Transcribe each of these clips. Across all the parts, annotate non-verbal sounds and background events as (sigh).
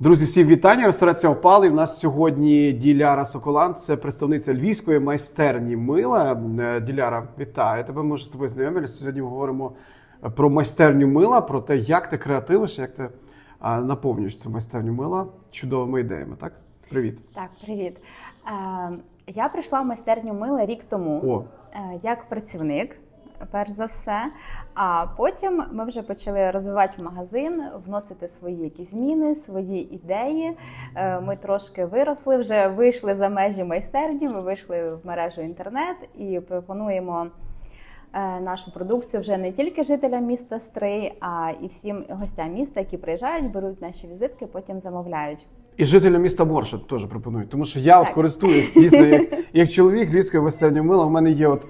Друзі, всім вітання. Ресторація Опали. У нас сьогодні Діляра Соколан, це представниця львівської майстерні мила. Е, Діляра, вітаю тебе. Ми вже з тобою знайомилися. Сьогодні ми говоримо про майстерню мила, про те, як ти креативиш, як ти наповнюєш цю майстерню мила чудовими ідеями. Так, привіт. Так, привіт. Е, я прийшла в майстерню мила рік тому О, е, як працівник, перш за все. А потім ми вже почали розвивати магазин, вносити свої якісь зміни, свої ідеї. Е, Ми трошки виросли, вже вийшли за межі майстерні. Ми вийшли в мережу інтернет і пропонуємо. е, Нашу продукцію вже не тільки жителям міста Стрий, а і всім гостям міста, які приїжджають, беруть наші візитки, потім замовляють. і жителям міста Морша теж пропонують, тому що я от користуюсь дійсно як, як чоловік львівської майстерні мила. У мене є от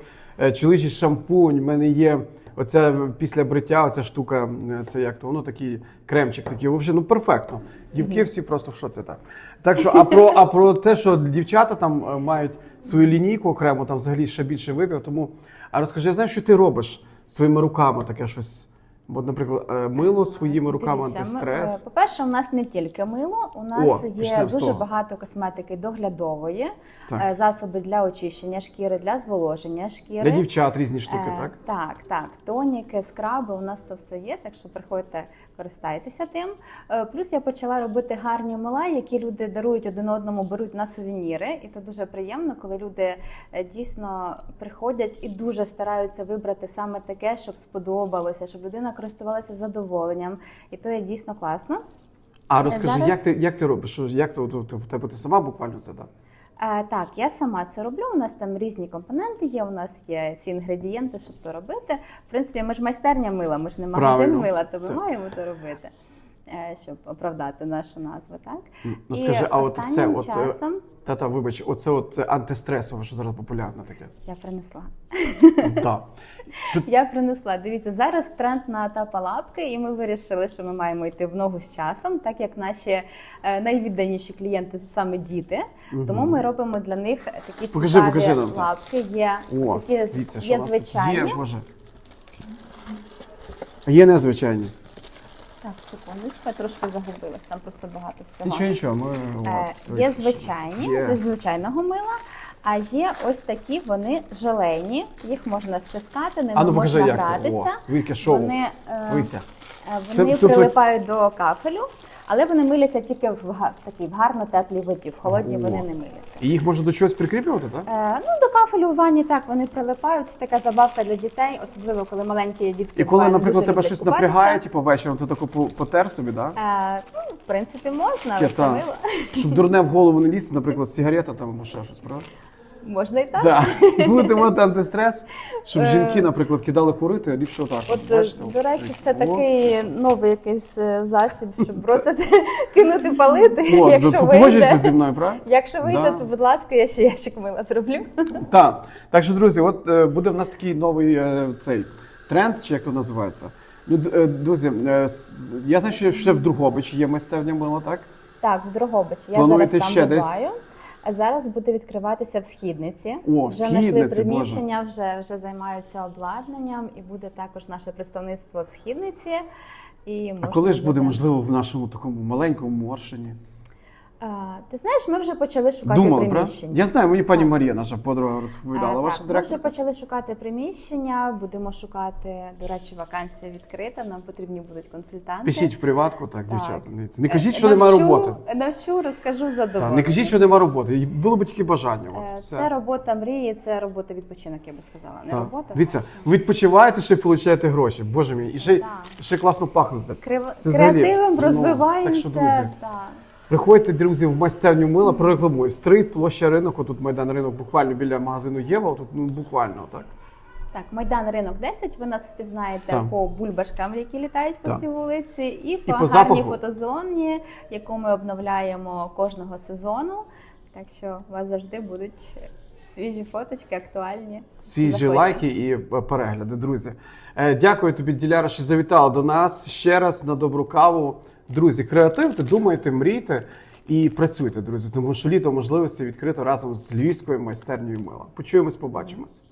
чоловічий шампунь, в мене є. Оця після бриття, оця штука, е, це як то воно такий кремчик, такий вже ну перфектно. Дівки всі просто в це так. Так що, а про, а про те, що дівчата там е, мають свою лінійку окремо, там взагалі ще більше вибір. Тому а розкажи, я знаю, що ти робиш своїми руками таке щось. Бо, наприклад, е, мило своїми руками Дивіться, антистрес. е, По-перше, у нас не тільки мило, у нас О, є дуже багато косметики доглядової, Так. е, засоби для очищення шкіри, для зволоження шкіри. Для дівчат різні штуки, Е, так? Так, так. Тоніки, скраби, у нас то все є, так що приходьте, користайтеся тим. Е, Плюс я почала робити гарні мила, які люди дарують один одному, беруть на сувеніри. І це дуже приємно, коли люди е, дійсно приходять і дуже стараються вибрати саме таке, щоб сподобалося, щоб людина користувалася задоволенням. І то є дійсно класно. А розкажи, зараз- як ти як ти робиш? Як ти, от, в тебе ти сама буквально це да? Е, так, я сама це роблю. У нас там різні компоненти є. У нас є всі інгредієнти, щоб то робити. В принципі, ми ж майстерня мила, ми ж не магазин Правильно. мила, то ми Так. маємо то робити, е, щоб оправдати нашу назву. Так Ну І скажи, а от це от е, часом та-та, вибач, оце от е, антистресове, що зараз популярне таке. я принесла. Так. Я принесла. Дивіться, зараз тренд на тапалапки, і ми вирішили, що ми маємо йти в ногу з часом, так як наші е, найвідданіші клієнти це саме діти. Тому ми робимо для них такі Покажи, цікаві покажи нам. лапки. Є О, такі дивіться, є звичайні. Є, боже. Є незвичайні. Так, секундочку, я трошки загубилась, там просто багато всього. Нічого, нічого. Ми, Е, є звичайні, є. це з звичайного мила, а є ось такі, вони желені, їх можна стискати, ними А ну покажи, можна як це. гратися. О, яке шоу. Вони, е, Дивися. е, Це вони тут- прилипають до кафелю, але вони миляться тільки в, га- такій в гарно теплій воді, в холодній вони не миляться. І їх можна до чогось прикріплювати, так? Е, ну, до кафелю в ванні так вони прилипають. Це така забавка для дітей, особливо коли маленькі дітки. І коли, наприклад, дуже тебе люблять щось купатися. напрягає, типу вечором, ти таку по- потер собі, так? Е, ну, в принципі, можна, але Чи це мило. Щоб дурне в голову не лізти, наприклад, (laughs) сигарета там або ще щось, правда? Можна і так. (laughs) Так. Будете мати антистрес, щоб Е. жінки, наприклад, кидали курити, ліпше отак. От, е, бачите, до речі, це такий новий якийсь е, засіб, щоб бросити (laughs) кинути палити. О, якщо погоджуєшся зі мною, правда? якщо вийде, Да. то будь ласка, я ще ящик мила зроблю. (laughs) Так. Так що, друзі, от буде в нас такий новий цей тренд, чи як то називається. Друзі, я знаю, що ще в Другобичі є майстерня мила, так? Так, в Дрогобичі. Я Плануєте зараз ще там десь? А зараз буде відкриватися в східниці. О, в вже знайшли приміщення, приміщення, вже, вже займаються обладнанням, і буде також наше представництво в східниці. І А коли ж буде можливо в нашому такому маленькому Моршині? А, ти знаєш, ми вже почали шукати Думали, правда? приміщення. Я знаю, мені пані Марія, наша подруга, розповідала. Е, Ваша так, ми вже почали шукати приміщення, будемо шукати, до речі, вакансія відкрита. Нам потрібні будуть консультанти. Пишіть в приватку, так, Так. дівчата. дивіться. Не Е, кажіть, що навчу- немає роботи. Навчу, розкажу Так, задоволення. не кажіть, що немає роботи. І Було б тільки бажання. Е, От, все. Це робота мрії, це робота відпочинок, я би сказала. Не Так. робота. Дивіться, це ви відпочиваєте, ще получаєте гроші. Боже мій, і ще, й- Так. ще класно пахнете. Крив- Це взагалі, Креативом ну, розвиваємося. так що, друзі, так. Приходьте, друзі, в майстерню мила, прорекламую. Стрит, площа ринок, отут майдан ринок, буквально біля магазину Єва, тут ну буквально так. Так, Майдан Ринок 10, ви нас впізнаєте Так. по бульбашкам, які літають по всій вулиці, і по, по гарній запаху. фотозоні, яку ми обновляємо кожного сезону. Так що вас завжди будуть свіжі фоточки, актуальні. Свіжі Заходьте. лайки і е, перегляди, друзі. Е, Дякую тобі, Діляра, що завітала до нас ще раз на добру каву. Друзі, креативте, думайте, мрійте і працюйте, друзі, тому що літо можливості відкрито разом з львівською майстернею мила. Почуємось, побачимось.